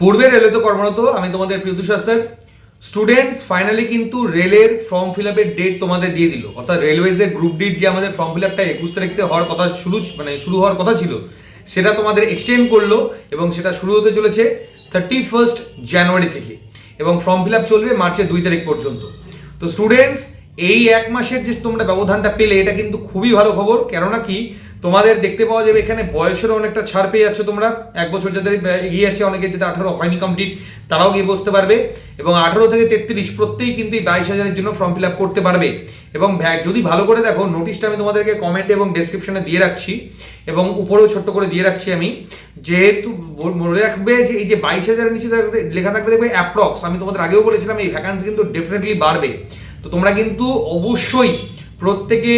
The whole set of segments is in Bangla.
পূর্বে রেলওয়েতে কর্মরত, আমি তোমাদের প্রিয়তুষার স্যার। স্টুডেন্টস ফাইনালি কিন্তু রেলের ফর্ম ফিল আপের ডেট তোমাদের দিয়ে দিল। অর্থাৎ রেলওয়েজের গ্রুপ ডিট যে আমাদের ফর্ম ফিল আপটা একুশ তারিখ থেকে হওয়ার কথা শুরু মানে শুরু হওয়ার কথা ছিল, সেটা তোমাদের এক্সটেন্ড করল এবং সেটা শুরু হতে চলেছে থার্টি ফার্স্ট জানুয়ারি থেকে এবং ফর্ম ফিল আপ চলবে মার্চের দুই তারিখ পর্যন্ত। তো স্টুডেন্টস এই এক মাসের যে তোমরা ব্যবধানটা পেলে, এটা কিন্তু খুবই ভালো খবর। কেননা কি? তোমাদের দেখতে পাওয়া যাবে, এখানে বয়সেরও অনেকটা ছাড় পেয়ে যাচ্ছ তোমরা। এক বছর যাদের এগিয়ে আছে, অনেকে যাদের আঠারো হয়নি কমপ্লিট তারাও গিয়ে বসতে পারবে। এবং আঠারো থেকে তেত্রিশ, প্রত্যেকেই কিন্তু এই বাইশ হাজারের জন্য ফর্ম ফিল আপ করতে পারবে। এবং যদি ভালো করে দেখো নোটিশটা আমি তোমাদেরকে কমেন্ট এবং ডেসক্রিপশনে দিয়ে রাখছি। এবং উপরেও ছোট্ট করে দিয়ে রাখছি আমি, যেহেতু মনে রাখবে যে এই যে বাইশ হাজারের নিচে লেখা থাকবে দেখবে অ্যাপ্রক্স আমি তোমাদের আগেও বলেছিলাম, এই ভ্যাকান্সি কিন্তু ডেফিনেটলি বাড়বে। তো তোমরা কিন্তু অবশ্যই প্রত্যেকে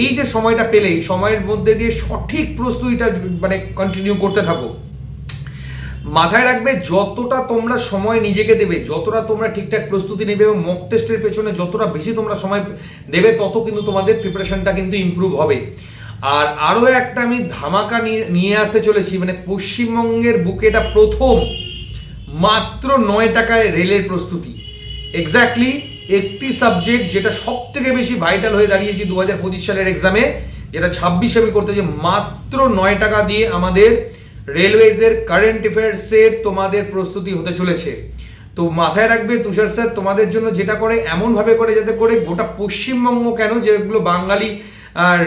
এই যে সময়টা পেলে সময়ের মধ্যে দিয়ে সঠিক প্রস্তুতিটা মানে কন্টিনিউ করতে থাকো। মাথায় রাখবে, যতটা তোমরা সময় নিজেকে দেবে, যতটা তোমরা ঠিকঠাক প্রস্তুতি নেবে এবং মক টেস্টের পেছনে যতটা বেশি তোমরা সময় দেবে, তত কিন্তু তোমাদের প্রিপারেশনটা কিন্তু ইমপ্রুভ হবে। আর আরও একটা আমি ধামাকা নিয়ে নিয়ে আসতে চলেছি মানে পশ্চিমবঙ্গের বুকে এটা প্রথম, মাত্র নয় টাকায় রেলের প্রস্তুতি। এক্স্যাক্টলি একটি সাবজেক্ট যেটা সব থেকে বেশি ভাইটাল হয়ে দাঁড়িয়েছি দু হাজার পঁচিশ সালের এক্সামে যেটা ছাব্বিশে আমি করতে যে মাত্র নয় টাকা দিয়ে আমাদের রেলওয়েজের কারেন্ট অ্যাফেয়ার্সের তোমাদের প্রস্তুতি হতে চলেছে। তো মাথায় রাখবে তুষার স্যার তোমাদের জন্য যেটা করে, এমনভাবে করে যাতে করে গোটা পশ্চিমবঙ্গ কেন যেগুলো বাঙালি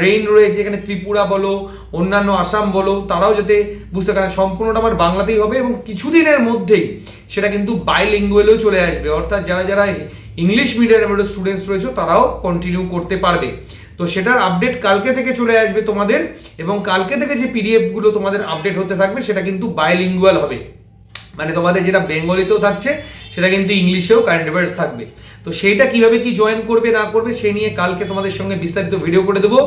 রেইন রয়েছে, এখানে ত্রিপুরা বলো, অন্যান্য আসাম বলো, তারাও যাতে বুঝতে পারে। সম্পূর্ণটা আমার বাংলাতেই হবে এবং কিছুদিনের মধ্যেই সেটা কিন্তু বাইলিঙ্গুয়ালেও চলে আসবে। অর্থাৎ যারা যারা ইংলিশ মিডিয়ামের স্টুডেন্টস রয়েছে, তারাও কন্টিনিউ করতে পারবে। তো সেটার আপডেট কালকে থেকে চলে আসবে তোমাদের, এবং কালকে থেকে যে পিডিএফগুলো তোমাদের আপডেট হতে থাকবে, সেটা কিন্তু বাইলিঙ্গুয়াল হবে। মানে তোমাদের যেটা বেঙ্গলিতেও থাকছে, সেটা কিন্তু ইংলিশেও কারেন্ট অ্যাফেয়ার্স থাকবে। তো সেইটা কীভাবে কি জয়েন করবে, না করবে, সে নিয়ে কালকে তোমাদের সঙ্গে বিস্তারিত ভিডিও করে দেবো।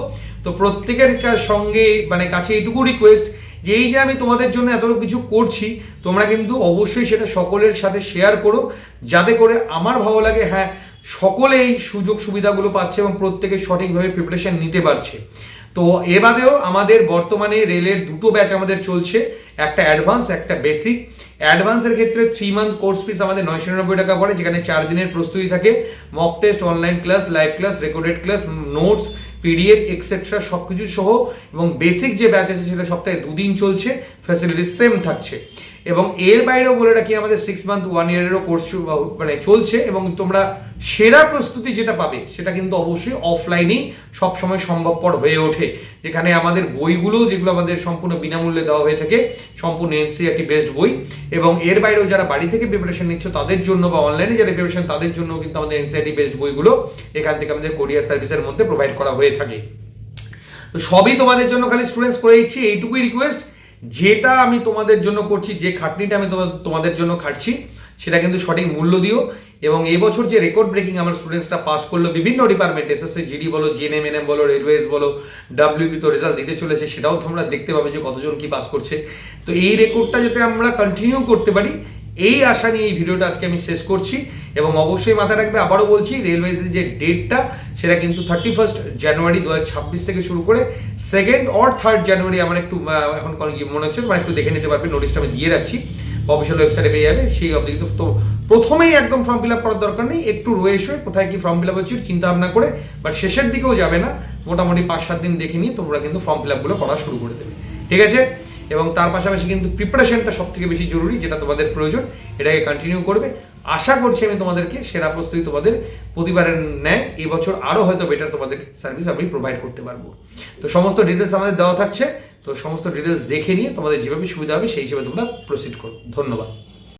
তো প্রত্যেকের সঙ্গে মানে কাছে এইটুকু রিকোয়েস্ট যে এই যে আমি তোমাদের জন্য এত কিছু করছি, তোমরা কিন্তু অবশ্যই সেটা সকলের সাথে শেয়ার করো, যাতে করে আমার ভালো লাগে হ্যাঁ সকলে এই সুযোগ সুবিধাগুলো পাচ্ছে এবং প্রত্যেকে সঠিকভাবে প্রিপারেশন নিতে পারছে। তো এ বাদেও আমাদের বর্তমানে রেলের দুটো ব্যাচ আমাদের চলছে, একটা অ্যাডভান্স একটা বেসিক অ্যাডভান্সের ক্ষেত্রে থ্রি মান্থ কোর্স ফিস আমাদের নয়শো নিরানব্বই টাকা পড়ে, যেখানে চার দিনের প্রস্তুতি থাকে। Mock test online class live class recorded class notes PDF extra সব কিছু সহ এবং বেসিক যে ব্যাচ আছে সেটা সপ্তাহে দুদিন চলছে। ফ্যাসিলিটি সেম থাকছে। এবং এর বাইরেও বলে রাখি, আমাদের সিক্স মান্থ ওয়ান ইয়ারেরও কোর্স মানে চলছে এবং তোমরা সেরা প্রস্তুতি যেটা পাবে সেটা কিন্তু অবশ্যই অফলাইনেই সবসময় সম্ভবপর হয়ে ওঠে। যেখানে আমাদের বইগুলো যেগুলো আমাদের সম্পূর্ণ বিনামূল্যে দেওয়া হয়ে থাকে, সম্পূর্ণ এনসিআরটি বেস্ট বই এবং এর বাইরেও যারা বাড়ি থেকে প্রিপারেশন নিচ্ছ তাদের জন্য বা অনলাইনে যারা প্রিপারেশন তাদের জন্য কিন্তু আমাদের এনসিআরটি বেস্ট বইগুলো এখান থেকে আমাদের কোরিয়ার সার্ভিসের মধ্যে প্রোভাইড করা হয়ে থাকে। তো সবই তোমাদের জন্য খালি স্টুডেন্টস করে দিচ্ছি, এইটুকুই রিকোয়েস্ট যেটা আমি তোমাদের জন্য করছি, যে খাটনিটা আমি তোমা- তোমাদের জন্য খাটছি, সেটা কিন্তু সঠিক মূল্য দিও। এবং এই বছর যে রেকর্ড ব্রেকিং আমার স্টুডেন্টসরা পাস করল, বিভিন্ন ডিপার্টমেন্ট এস এসএসসি জিডি বলো জিএনএম এনএম বলো রেলওয়েজ বলো ডাব্লিউবি তো রেজাল্ট দিতে চলেছে, সেটাও তোমরা দেখতে পাবে যে কতজন কি পাস করছে। তো এই রেকর্ডটা যাতে আমরা কন্টিনিউ করতে পারি, এই আশা নিয়ে এই ভিডিওটা আজকে আমি শেষ করছি। এবং অবশ্যই মাথায় রাখবে, আবারও বলছি রেলওয়েজের যে ডেটটা সেটা কিন্তু থার্টি ফার্স্ট জানুয়ারি দু থেকে শুরু করে সেকেন্ড অর থার্ড জানুয়ারি আমার একটু এখন মনে হচ্ছে মানে একটু দেখে নিতে পারবে নোটিশটা আমি দিয়ে রাখছি। অফিসিয়াল ওয়েবসাইটে পেয়ে যাবে, সেই অবধি কিন্তু তো প্রথমেই একদম ফর্ম ফিল আপ করার দরকার নেই, একটু রয়েছে কোথায় কি ফর্ম ফিল আপ হচ্ছে, চিন্তা ভাবনা করে বাট শেষের দিকেও যাবে না, মোটামুটি পাঁচ সাত দিন দেখে নিয়ে তোমরা কিন্তু ফর্ম ফিল আপগুলো করা শুরু করে দেবে। ঠিক আছে? এবং তার পাশাপাশি কিন্তু প্রিপারেশনটা সব থেকে বেশি জরুরি, যেটা তোমাদের প্রয়োজন, এটাকে কন্টিনিউ করবে। আশা করছি আমি তোমাদেরকে সেরা প্রস্তুতি তোমাদের প্রতিবারের ন্যায় এবছর আরও হয়তো বেটার তোমাদের সার্ভিস আমি প্রোভাইড করতে পারব। তো সমস্ত ডিটেলস আমাদের দেওয়া থাকছে, তো সমস্ত ডিটেলস দেখে নিয়ে তোমাদের যেভাবে সুবিধা হবে সেই হিসেবে তোমরা প্রসিড করো। ধন্যবাদ।